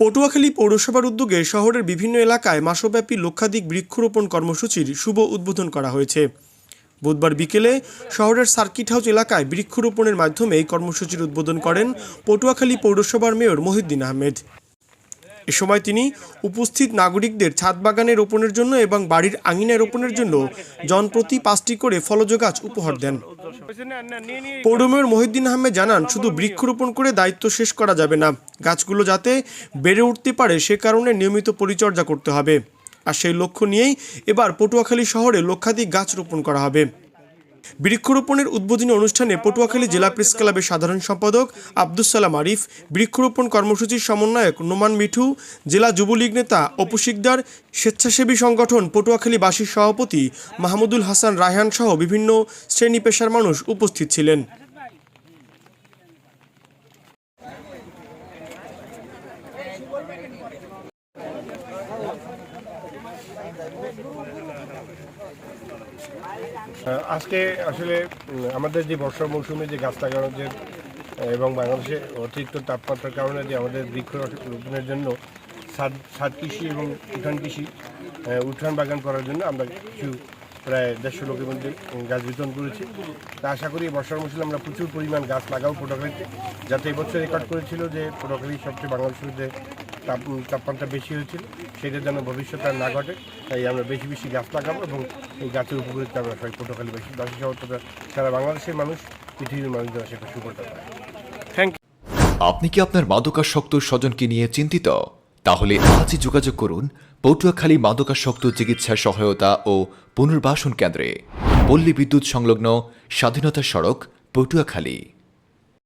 পটুয়াখালী পৌরসভার উদ্যোগে শহরের বিভিন্ন এলাকায় মাসব্যাপী লক্ষাধিক বৃক্ষরোপণ কর্মসূচির শুভ উদ্বোধন করা হয়েছে। বুধবার বিকেলে শহরের সার্কিট হাউস এলাকায় বৃক্ষরোপণের মাধ্যমে এই কর্মসূচির উদ্বোধন করেন পটুয়াখালী পৌরসভার মেয়র মহিউদ্দিন আহমেদ। এ সময় তিনি উপস্থিত নাগরিকদের ছাদ বাগানে রোপণের জন্য এবং বাড়ির আঙিনায় রোপণের জন্য জনপ্রতি পাঁচটি করে ফলজ গাছ উপহার দেন। পৌর মেয়র মহিউদ্দিন আহমেদ জানান, শুধু বৃক্ষরোপণ করে দায়িত্ব শেষ করা যাবে না। গাছগুলো যাতে বেড়ে উঠতে পারে, সে কারণে নিয়মিত পরিচর্যা করতে হবে। আর সেই লক্ষ্য নিয়েই এবার পটুয়াখালী শহরে লক্ষাধিক গাছ রোপণ করা হবে। বৃক্ষরোপণের উদ্বোধনী অনুষ্ঠানে পটুয়াখালী জেলা প্রেস ক্লাবের সাধারণ সম্পাদক আব্দুস সালাম আরিফ, বৃক্ষরোপণ কর্মসূচির সমন্বয়ক নোমান মিঠু, জেলা যুবলীগ নেতা অপু শিকদার, স্বেচ্ছাসেবী সংগঠন পটুয়াখালীবাসীর সভাপতি মাহমুদুল হাসান রায়হান সহ বিভিন্ন শ্রেণি পেশার মানুষ উপস্থিত ছিলেন। আজকে আসলে আমাদের যে বর্ষা মৌসুমে যে গাছ লাগানোর যে এবং বাংলাদেশে অতিরিক্ত তাপমাত্রার কারণে যে আমাদের বৃক্ষ রোপণের জন্য সার সার কৃষি এবং উঠান কৃষি উঠান বাগান করার জন্য আমরা কিছু প্রায় দেড়শো লোকের মধ্যে গাছ বিতরণ করেছি। তা আশা করি বর্ষার মৌসুমে আমরা প্রচুর পরিমাণ গাছ লাগাবো পটুয়াখালীতে, যাতে এবছর রেকর্ড করেছিল যে পটুয়াখালী সবচেয়ে বাংলাদেশের তাপ তাপমাত্রা বেশি হয়েছিল সেটা যেন ভবিষ্যতে না ঘটে। তাই আমরা বেশি বেশি গাছ লাগাবো এবং এই গাছের উপকৃত আমরা সবাই পটুয়াখালী বেশি বাসী সহ সারা বাংলাদেশের মানুষ, পৃথিবীর মানুষ যেন সেটা সুকরতে পারে থ্যাংক আপনি কি আপনার মাদকাসক্ত স্বজনকে নিয়ে চিন্তিত? তাহলে আজই যোগাযোগ করুন পটুয়াখালী মাদকাসক্ত চিকিৎসা সহায়তা ও পুনর্বাসন কেন্দ্রে। পল্লী বিদ্যুৎ সংলগ্ন স্বাধীনতা সড়ক, পটুয়াখালী।